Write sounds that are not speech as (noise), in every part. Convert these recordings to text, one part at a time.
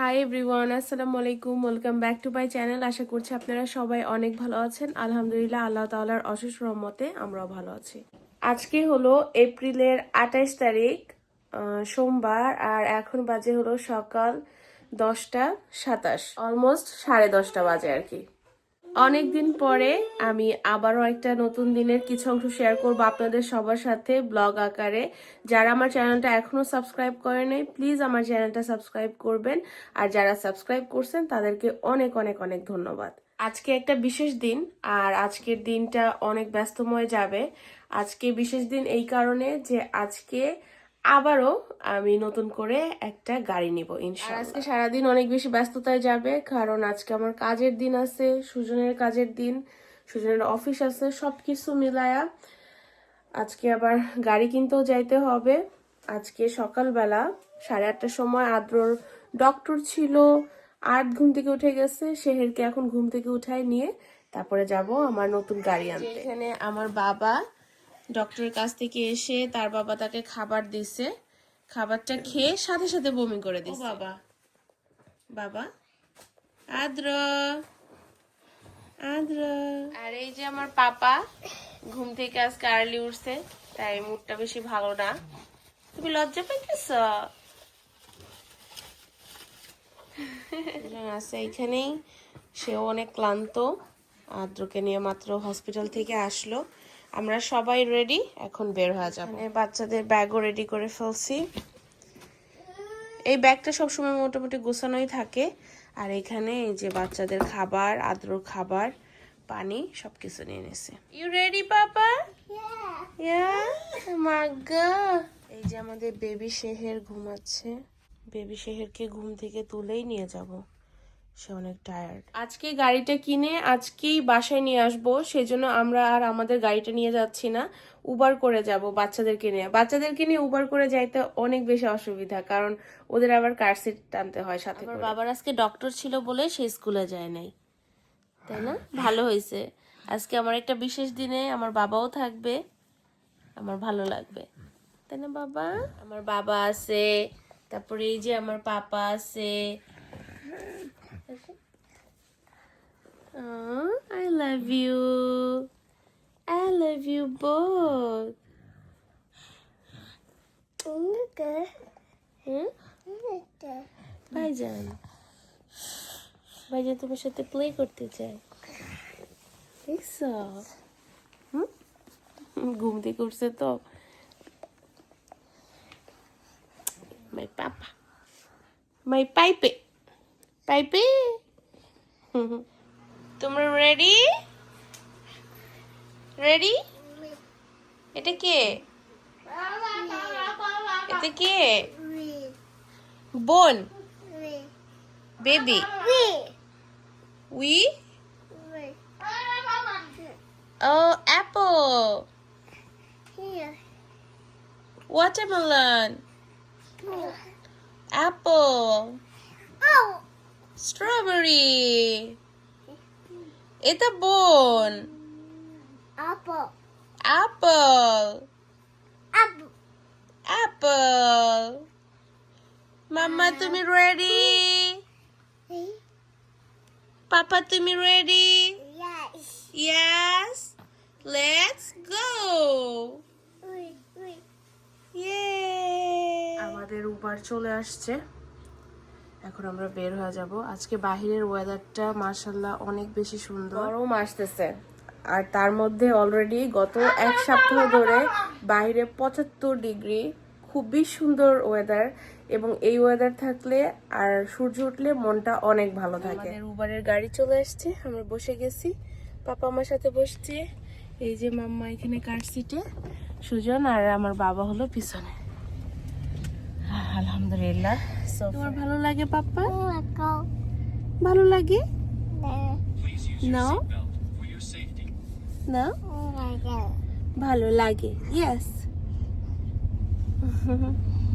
High everyone আসসালামু আলাইকুম welcome back to my channel আশা করছি আপনারা সবাই অনেক ভালো আছেন। আলহামদুলিল্লাহ, আল্লাহ তাআলার অশেষ রহমতে আমরাও ভালো আছি। আজকে হলো এপ্রিলের আঠাইশ তারিখ সোমবার, আর এখন বাজে হলো সকাল দশটা সাতাশ। অলমোস্ট সাড়ে দশটা বাজে আর কি। অনেকদিন পরে আমি আবারও একটা নতুন দিনের কিছু অংশ শেয়ার করব আপনাদের সবার সাথে ব্লগ আকারে। যারা আমার চ্যানেলটা এখনও সাবস্ক্রাইব করে নাই প্লিজ আমার চ্যানেলটা সাবস্ক্রাইব করবেন। আর যারা সাবস্ক্রাইব করছেন, তাদেরকে অনেক অনেক অনেক ধন্যবাদ। আজকে একটা বিশেষ দিন, আর আজকের দিনটা অনেক ব্যস্তময় যাবে। আজকে বিশেষ দিন এই কারণে যে আজকে আবারও আমি নতুন করে একটা গাড়ি নিব ইনশাআল্লাহ। আজকে সারাদিন অনেক বেশি ব্যস্ততায় যাবে কারণ আজকে আমার কাজের দিন আছে সুজনের কাজের দিন সুজনের অফিস আছে সব কিছু মিলায়া আজকে আবার গাড়ি কিনতেও যাইতে হবে। আজকে সকালবেলা সাড়ে আটটার সময় আদ্রর ডক্টর ছিল আট ঘুম থেকে উঠে গেছে সেহেরকে এখন ঘুম থেকে উঠায় নিয়ে তারপরে যাব আমার নতুন গাড়ি আনতে। এখানে আমার বাবা ডক্টরের কাছ থেকে এসে তার বাবা তাকে খাবার দিছে। খাবারটা খেয়ে সাথে সাথে বমি করে দিছে। বাবা। বাবা? আদ্র। আদ্র। আর এই যে আমার পাপা ঘুম থেকে আজকে আর্লি উঠছে তাই মুডটা বেশি ভালো না। তুমি লজ্জা পাইতেছ? আছে এইখানেই সেও অনেক ক্লান্ত। আদ্রকে নিয়ে মাত্র হসপিটাল থেকে আসলো। আমরা সবাই রেডি এখন বের হয়ে যাব। এখানে বাচ্চাদের ব্যাগও রেডি করে ফেলছি। এই ব্যাগটা সবসময় মোটামুটি গোছানোই থাকে। আর এখানে এই যে বাচ্চাদের খাবার আদ্রর খাবার পানি সবকিছু নিয়ে নিছে ইউ রেডি পাপা? ইয়া মাগা এই যে আমাদের বেবি শেহের ঘুমাচ্ছে বেবি শেহেরকে ঘুম থেকে তুলেই নিয়ে যাব। সে অনেক টায়ার্ড আজকে গাড়িটা কিনে আজকেই বাসায় নিয়ে আসব সেজন্য আমরা আর আমাদের গাড়িটা নিয়ে যাচ্ছি না। উবার করে যাব বাচ্চাদেরকে নিয়ে। বাচ্চাদেরকে নিয়ে উবার করে যাইতে অনেক বেশি অসুবিধা কারণ ওদের আবার কার সিট টানতে হয় সাথে আমার বাবার আজকে ডক্টর ছিল বলে সে স্কুলে যায় নাই। তাই না? ভালো হয়েছে। আজকে আমার একটা বিশেষ দিনে আমার বাবাও থাকবে আমার ভালো লাগবে। তাই না বাবা? আমার বাবা আছে তারপরে এই যে আমার পাপা আছে Oh, I love you. I love you both. হুম? ভাইজান ভাইজান তোমার সাথে প্লে করতে চাই দেখছ হুম? ঘুম থেকে উঠছে তো মাই পাপা মাই পাইপে পাইপে তোমরা রেডি রেডি এটা কে? এটা কে? বোন। বেবি উই ও অ্যাপল ওয়াটারমেলন অ্যাপল স্ট্রবেরি এটা বোন। অ্যাপল অ্যাপল মাম্মা তুমি রেডি পাপা তুমি রেডি Yes. Let's go. আমাদের উবার চলে আসছে। এখন আমরা বের হয়ে যাব। আজকে বাহিরের ওয়েদারটা মার্শাল্লাহ অনেক বেশি সুন্দর। গরম আসতেছে। আর তার মধ্যে অলরেডি গত এক সপ্তাহ ধরে বাইরে পঁচাত্তর ডিগ্রি খুবই সুন্দর ওয়েদার এবং এই ওয়েদার থাকলে আর সূর্য উঠলে মনটা অনেক ভালো থাকে। উবারের গাড়ি চলে আসছে আমরা বসে গেছি। পাপা আমার সাথে বসছে। এই যে মাম্মা এখানে কার সিটে সুজন আর আমার বাবা হলো পিছনে। আলহামদুলিল্লাহ। তোমার ভালো লাগে পাপ্পা? ভালো লাগে? নাও না ভালো লাগে ইয়েস (laughs)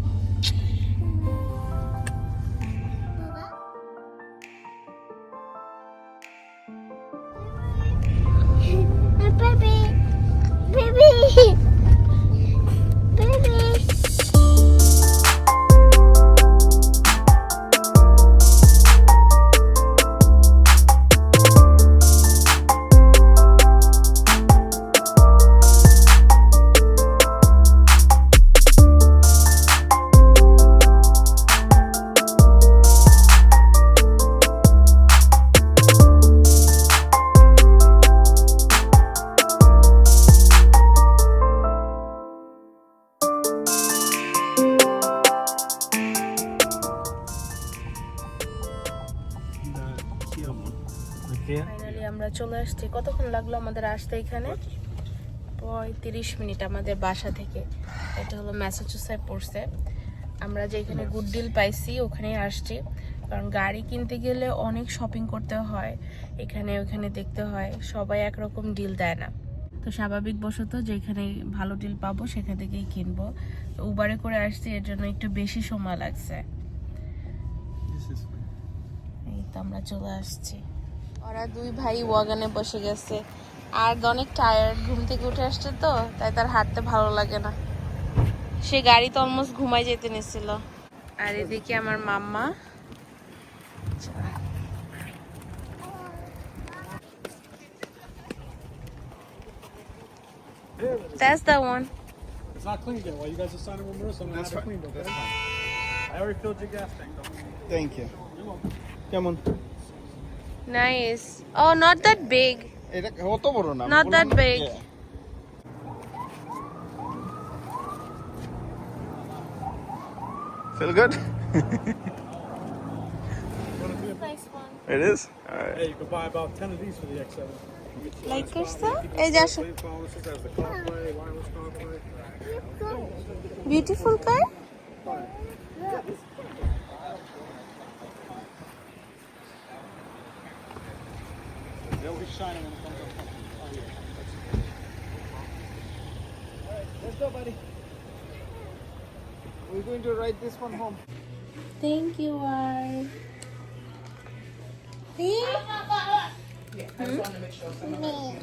ফাইনালি আমরা চলে আসছি। কতক্ষণ লাগল আমাদের আসতে এখানে? পঁয়ত্রিশ মিনিট আমাদের বাসা থেকে। এটা হলো ম্যাসাচুসেট পড়ছে। আমরা যে এখানে গুড ডিল পাইছি ওখানেই আসছি। কারণ গাড়ি কিনতে গেলে অনেক শপিং করতে হয়। এখানে ওখানে দেখতে হয়। সবাই একরকম ডিল দেয় না। তো স্বাভাবিক বশত যেখানে ভালো ডিল পাবো সেখান থেকেই কিনবো। উবারে করে আসছি এর জন্য একটু বেশি সময় লাগছে। এই তো আমরা চলে আসছি। ওরা দুই ভাই ওয়াগানে বসে গেছে আর অনেক টায়ার্ড ঘুম থেকে উঠে আসছে তো তাই তার হাঁটতে ভালো লাগে না সে গাড়িতে অলমোস্ট ঘুমাই যেতে নিছিল আর এদিকে আমার মাম্মা That's the one. It's not cleaned yet. While you guys are signing with Marissa, I'm gonna have it cleaned? That's fine. I already filled your gas tank. Thank you. You're welcome. কেমন Nice. Oh, not that big. Not that big. Feel good? it is? Alright. Hey, you can buy about 10 of these for the X7. Lakers though? Beautiful car? shining when it comes up. Let's go, buddy. We're going to ride this one home. Thank you, I. See? Yeah, I just want to make sure someone.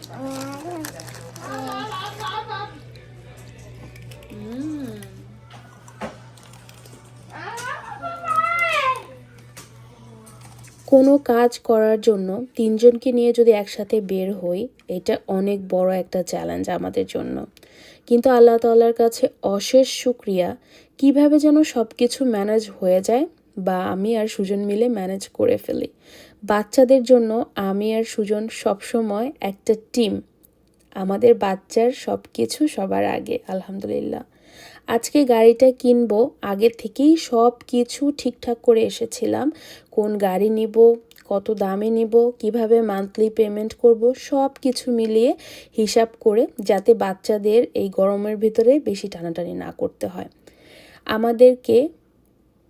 কোনো কাজ করার জন্য তিনজনকে নিয়ে যদি একসাথে বের হই, এটা অনেক বড় একটা চ্যালেঞ্জ আমাদের জন্য। কিন্তু আল্লাহ তাল্লার কাছে অশেষ শুক্রিয়া। কীভাবে যেন সব কিছু ম্যানেজ হয়ে যায় বা আমি আর সুজন মিলে ম্যানেজ করে ফেলি। বাচ্চাদের জন্য আমি আর সুজন সবসময় একটা টিম আমাদের বাচ্চার সব কিছু সবার আগে, আলহামদুলিল্লাহ। আজকে গাড়িটা কিনবো আগে থেকেই সব কিছু ঠিকঠাক করে এসেছিলাম। কোন গাড়ি নিব, কত দামে নিব, কীভাবে মান্থলি পেমেন্ট করব, সব কিছু মিলিয়ে হিসাব করে যাতে বাচ্চাদের এই গরমের ভিতরে বেশি টানাটানি না করতে হয়। আমাদেরকে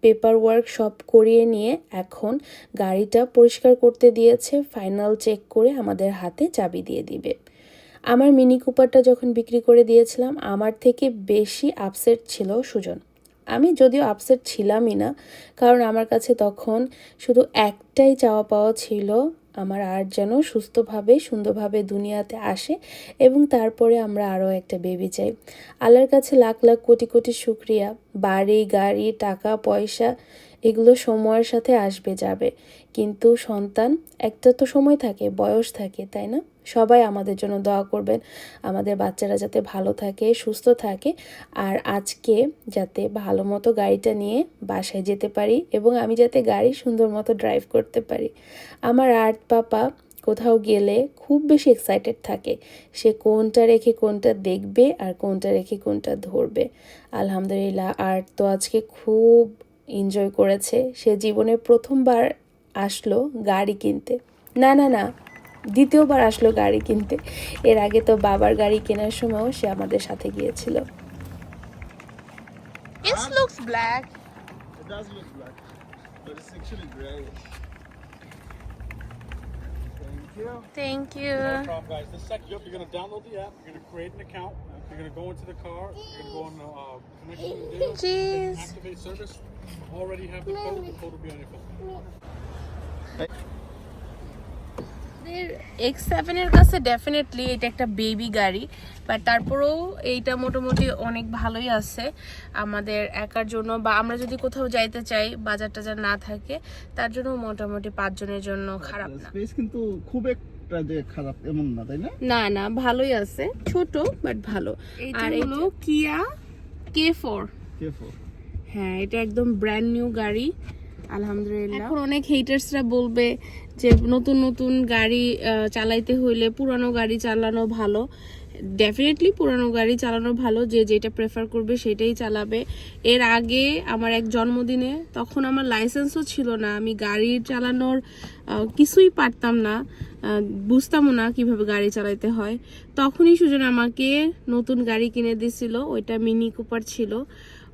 পেপার ওয়ার্ক সব করিয়ে নিয়ে এখন গাড়িটা পরিষ্কার করতে দিয়েছে ফাইনাল চেক করে আমাদের হাতে চাবি দিয়ে দিবে। আমার মিনি কুপারটা যখন বিক্রি করে দিয়েছিলাম, আমার থেকে বেশি আপসেট ছিল সুজন। আমি যদিও আপসেট ছিলামই না, কারণ আমার কাছে তখন শুধু একটাই চাওয়া পাওয়া ছিল, আমার আর যেন সুস্থভাবে, সুন্দরভাবে দুনিয়াতে আসে এবং তারপরে আমরা আরও একটা বেবি চাই। আল্লাহর কাছে লাখ লাখ কোটি কোটি শুক্রিয়া। বাড়ি, গাড়ি, টাকা, পয়সা এগুলো সময়ের সাথে আসবে, যাবে। কিন্তু সন্তান, একটা তো সময় থাকে, বয়স থাকে, তাই না? সবাই আমাদের জন্য দোয়া করবেন, আমাদের বাচ্চারা যাতে ভালো থাকে, সুস্থ থাকে। আর আজকে যাতে ভালো মতো গাড়িটা নিয়ে বাসায় যেতে পারি এবং আমি যাতে গাড়ি সুন্দর মতো ড্রাইভ করতে পারি। আমার আর্ট পাপা কোথাও গেলে খুব বেশি এক্সাইটেড থাকে। সে কোনটা রেখে কোনটা দেখবে আর কোনটা রেখে কোনটা ধরবে। আলহামদুলিল্লাহ, আর্ট তো আজকে খুব এনজয় করেছে। সে জীবনে প্রথমবার আসলো গাড়ি কিনতে। না না না দ্বিতীয়বার আসলো গাড়ি কিনতে। এর আগে তো বাবার গাড়ি কেনার সময়ও সে আমাদের সাথে গিয়েছিল। You're gonna go into the car, Already have the code. The code will be on your phone. X সেভেনের কাছে ডেফিনেটলি এটা একটা বেবি গাড়ি বাট তারপরেও এইটা মোটামুটি অনেক ভালোই আছে আমাদের একার জন্য বা আমরা যদি কোথাও যাইতে চাই বাজার টাজার না থাকে তার জন্য মোটামুটি পাঁচজনের জন্য খারাপ না স্পেস কিন্তু খুব একটা যে খারাপ এমন না তাই না না না ভালোই আছে ছোট বাট ভালো আর হলো কিয়া কে ফোর কে ফোর হ্যাঁ এটা একদম ব্র্যান্ড নিউ গাড়ি। আলহামদুলিল্লাহ। এখন অনেক হেটার্সরা বলবে যে নতুন নতুন গাড়ি চালাইতে হইলে পুরানো গাড়ি চালানো ভালো। ডেফিনেটলি পুরানো গাড়ি চালানো ভালো যে যেটা প্রেফার করবে সেটাই চালাবে। এর আগে আমার এক জন্মদিনে তখন আমার লাইসেন্সও ছিল না। আমি গাড়ি চালানোর কিছুই পারতাম না বুঝতামও না কীভাবে গাড়ি চালাতে হয়। তখনই সুজন আমাকে নতুন গাড়ি কিনে দিছিল, ওইটা মিনি কুপার ছিল।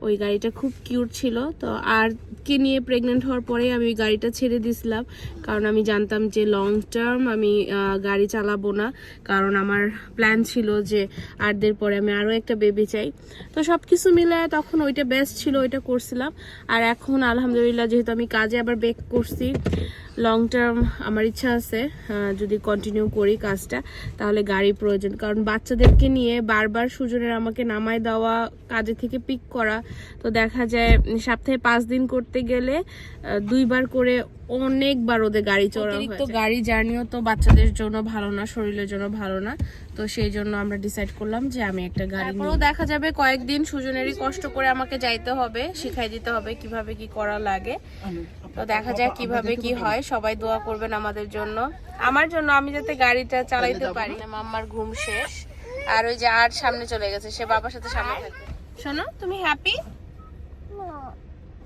ওই গাড়িটা খুব কিউট ছিল। তো আর কে নিয়ে প্রেগনেন্ট হওয়ার পরে আমি ওই গাড়িটা ছেড়ে দিছিলাম। কারণ আমি জানতাম যে লং টার্ম আমি গাড়ি চালাবো না। কারণ আমার প্ল্যান ছিল যে আটদের পরে আমি আরও একটা বেবি চাই। তো সব কিছু মিলে তখন ওইটা বেস্ট ছিল, ওইটা করছিলাম। আর এখন আলহামদুলিল্লাহ যেহেতু আমি কাজে আবার বেক করছি লং টার্ম আমার ইচ্ছা আছে যদি কন্টিনিউ করি কাজটা তাহলে গাড়ি প্রয়োজন। কারণ বাচ্চাদেরকে নিয়ে বারবার সুজনের আমাকে নামায় দেওয়া কাজে থেকে পিক করা তো দেখা যায় সপ্তাহে পাঁচ দিন করতে গেলে দুইবার করে অনেকবার ওদের গাড়ি চড়া অতিরিক্ত গাড়ি জার্নিও তো বাচ্চাদের জন্য ভালো না শরীরের জন্য ভালো না তো সেই জন্য আমরা ডিসাইড করলাম যে আমি একটা গাড়ি তারপরেও দেখা যাবে কয়েকদিন সুজনেরই কষ্ট করে আমাকে যাইতে হবে শিখাই দিতে হবে কীভাবে কি করা লাগে। তো দেখা যায় কীভাবে কি হয়। সবাই দোয়া করবেন আমাদের জন্য। আমার জন্য আমি যাতে গাড়িটা চালাইতে পারি। মাম্মার ঘুম শেষ। আর ওই যে আর সামনে চলে গেছে সে বাবার সাথে সামনে থাকে। শোনো তুমি হ্যাপি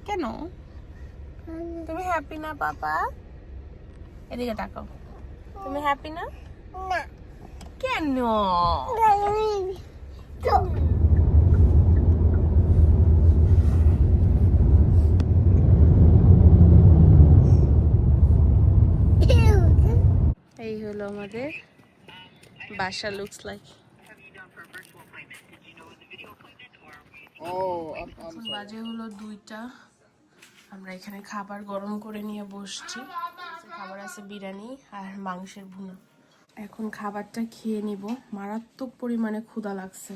কেন? তুমি হ্যাপি না পাপা? এদিকে তাকাও। তুমি হ্যাপি না? না। কেন এই হলো আমাদের বাসা লুকস লাইক বাজে হলো দুইটা। আমরা এখানে খাবার গরম করে নিয়ে বসছি। খাবার আছে বিরিয়ানি আর মাংসের ভুনা। এখন খাবারটা খেয়ে নিব। মারাত্মক পরিমাণে ক্ষুধা লাগছে।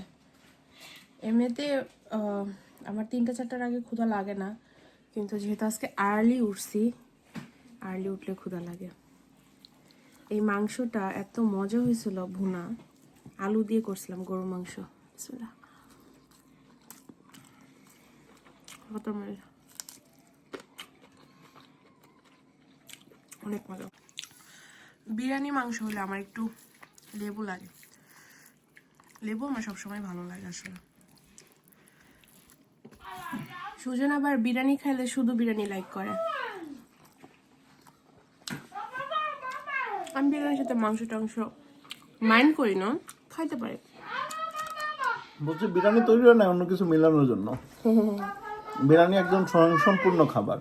এমনিতে আহ, আমার তিনটা চারটার আগে ক্ষুধা লাগে না। কিন্তু যেহেতু আজকে আর্লি উঠছি আর্লি উঠলে ক্ষুধা লাগে। এই মাংসটা এত মজা হয়েছিল ভুনা। আলু দিয়ে করছিলাম গরুর মাংস। অনেক মজা। বিরিয়ানি মাংস হলে আমার একটু লেবু লাগে। লেবু আমার সবসময় ভালো লাগে আসলে। সুজন আবার বিরিয়ানি খাইলে শুধু বিরিয়ানি লাইক করে। আমি বিরিয়ানির সাথে মাংস টাংস মাইন্ড করি না খাইতে পারি। বলছি বিরিয়ানি তৈরি হয় না অন্য কিছু মেলানোর জন্য? (laughs) বিরিয়ানি একদম স্বয়ংসম্পূর্ণ খাবার।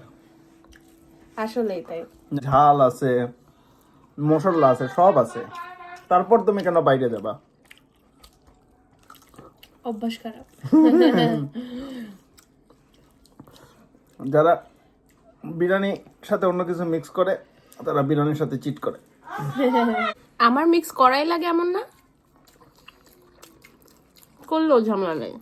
আসলেই তাই। ঝাল আছে মশলা আছে সব আছে। তারপর তুমি কেন বাইরে যাবা? অভ্যাস খারাপ। যারা বিরিয়ানির সাথে অন্য কিছু মিক্স করে তারা বিরিয়ানির সাথে চিট করে। আমার মিক্স করাই লাগে এমন না। করলেও ঝামেলা নেই।